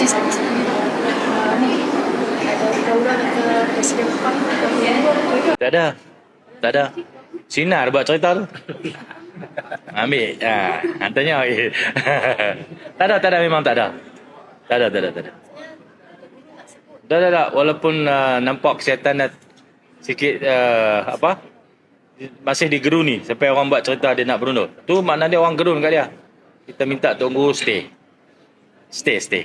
PAN Tak ada. Tak ada. Sinar buat cerita tu. Ambil. Ha, hantarnya. Okay. tak ada, tak ada. Memang tak ada. Tak ada, tak ada, tak ada. Tak ada, tak. Walaupun uh, nampak kesihatan dah sikit uh, apa masih digeruni sampai orang buat cerita dia nak berundur. Tu makna dia orang gerun kat dia. Kita minta tunggu stay. Stay, stay.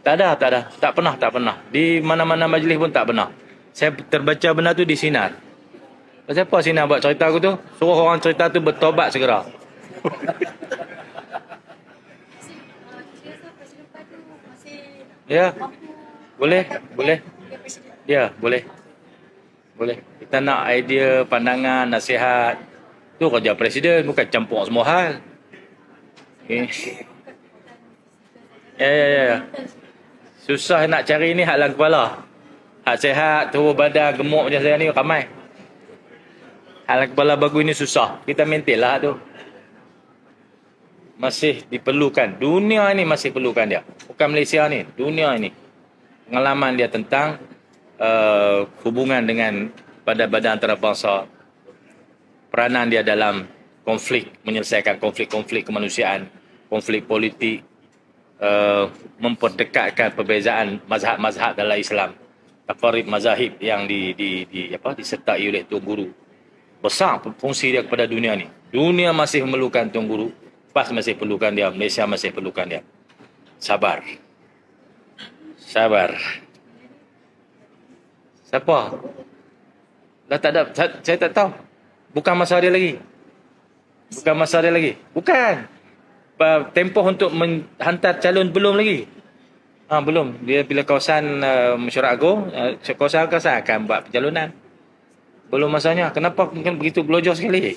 Tak ada, tak ada. Tak pernah, tak pernah. Di mana-mana majlis pun tak pernah. Saya terbaca benda tu di sinar. Pasal apa sinar buat cerita aku tu? Suruh orang cerita tu bertobat segera. Ya. Boleh, boleh. Ya, boleh. Boleh. Kita nak idea, pandangan, nasihat. Tu kerja presiden, bukan campur semua hal. Okay. Ya, ya, ya. Susah nak cari ni hak dalam kepala. Hak sehat, turun badan, gemuk macam saya ni ramai. Dalam kepala bagus ni susah. Kita maintain lah tu. Masih diperlukan. Dunia ni masih perlukan dia. Bukan Malaysia ni. Dunia ini. Pengalaman dia tentang uh, hubungan dengan badan-badan antarabangsa. Peranan dia dalam konflik, menyelesaikan konflik-konflik kemanusiaan, konflik politik, uh, memperdekatkan perbezaan mazhab-mazhab dalam Islam. Tafarib mazahib yang di, di, di apa disertai oleh Tuan Guru. Besar fungsi dia kepada dunia ni. Dunia masih memerlukan Tuan Guru. PAS masih perlukan dia. Malaysia masih perlukan dia. Sabar. Sabar. Siapa? Dah tak ada. Saya, saya tak tahu. Bukan masa dia lagi. Bukan masa dia lagi. Bukan. Pa- Tempoh untuk menghantar calon belum lagi. Ha, belum. Dia bila kawasan uh, mesyuarat agung, uh, kawasan-kawasan akan buat pencalonan. Belum masanya. Kenapa mungkin begitu gelojor sekali?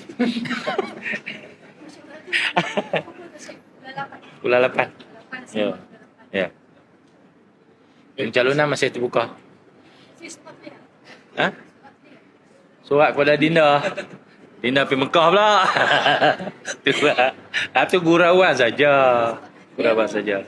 Bulan 8. Ya. Ya. Pencalonan masih terbuka. Ha? Surat kepada Dinda. Dinda pergi Mekah pula. tu lah. Ah, tu gurauan saja. Gurauan saja.